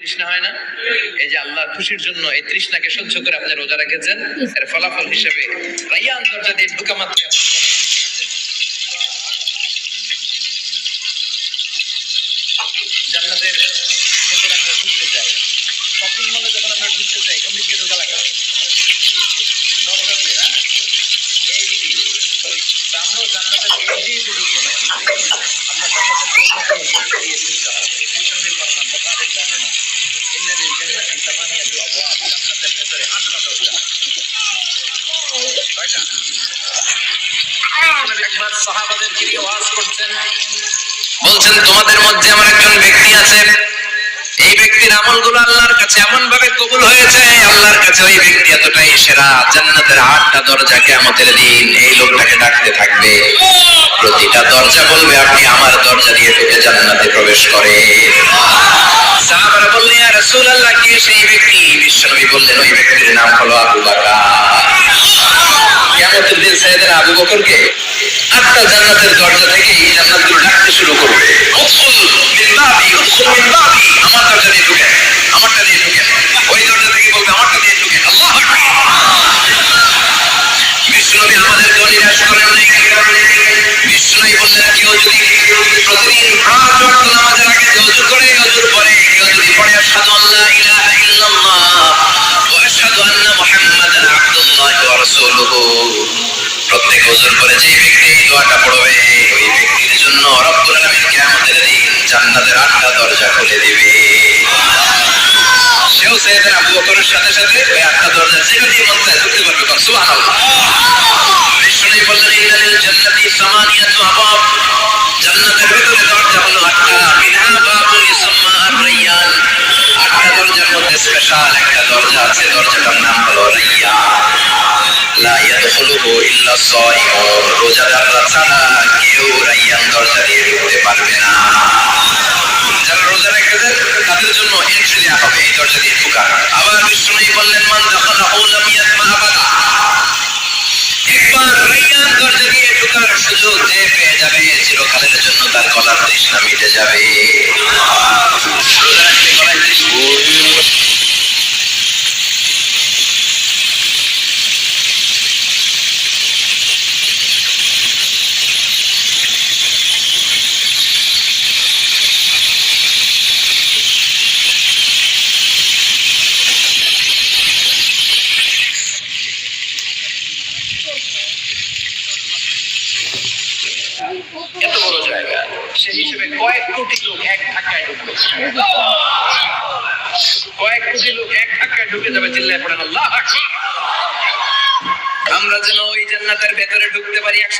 তৃষ্ণা হয় না? এই যে আল্লাহ খুশির জন্য এই তৃষ্ণাকে সহ্য করে আপনি রোজা রেখেছেন, এর ফলাফল হিসেবে রাইয়ান দরজা দিয়ে ঢুকা মাত্র জান্নাতের ভেতরে আমরা ঢুকতে চাই শপিং মলে যখন আমরা ঢুকতে চাই কোন দিকে ঢোকা লাগে? দরজা দিয়ে, না? গেট দিয়ে। আমরাও জান্নাতের গেট দিয়ে ঢুকবো নাকি? আমরা জান্নাতের দিয়ে ঢুকতে হবে। কয়টা? একবার সাহাবাদেরকে নিয়ে ওয়াজ করছেন। বলছেন তোমাদের মধ্যে এমন একজন ব্যক্তি আছে। এই ব্যক্তির আমলগুলো আল্লাহর কাছে এমন ভাবে কবুল হয়েছে আল্লাহর কাছে ওই ব্যক্তি এতটাই সেরা। জান্নাতের আটটা দরজা কেমতের দিন এই লোকটাকে ডাকতে থাকবে। প্রতিটা দরজা বলবে আপনি আমার দরজা দিয়ে ঢুকে জান্নাতে প্রবেশ করে সাহাবারা বললেন রাসূলুল্লাহ কে সেই ব্যক্তি? বিশ্বনবী বললেন ওই ব্যক্তির নাম হলো আবু বকর। বকরকে আটটা জান্নাতের দরজা থেকে এই জান্নাতগুলো ডাকতে শুরু করবে জান্নাতের আটটা দরজা খুলে দিবে। সেও সাইয়েদনা আবু বকরের সাথে সাথে ওই আটটা দরজা যেটা দিয়ে মন চায় ঢুকতে পারবে কোন, সুবহানাল্লাহ। বিষ্ণুই বললেন ইন্নালিল জান্নাতি সামানিয়াতু আবাব জান্নাতের ভিতরে দরজা হলো আটটা, মিনহা বাবুন ইসমা আর-রাইয়ান আটটা দরজার মধ্যে স্পেশাল একটা দরজা আছে, দরজাটার নাম হলো রাইয়ান। লা ইয়াদখুলুহু ইল্লা রোজাদাররা ছাড়া কেউ একবার রাইয়ান দরজা দিয়ে পেয়ে যাবে, চিরকালের জন্য তার গলার তৃষ্ণা মিটে যাবে। রোজা তৃষ্ণা। এত বড় জায়গা। সেই হিসেবে কয়েক কোটি লোক এক ধাক্কায় ঢুকবে কয়েক কোটি লোক এক ধাক্কায় ঢুকে যাবে চিল্লায় পড়েন আল্লাহ আমরা যেন ওই জান্নাতের ভেতরে ঢুকতে পারি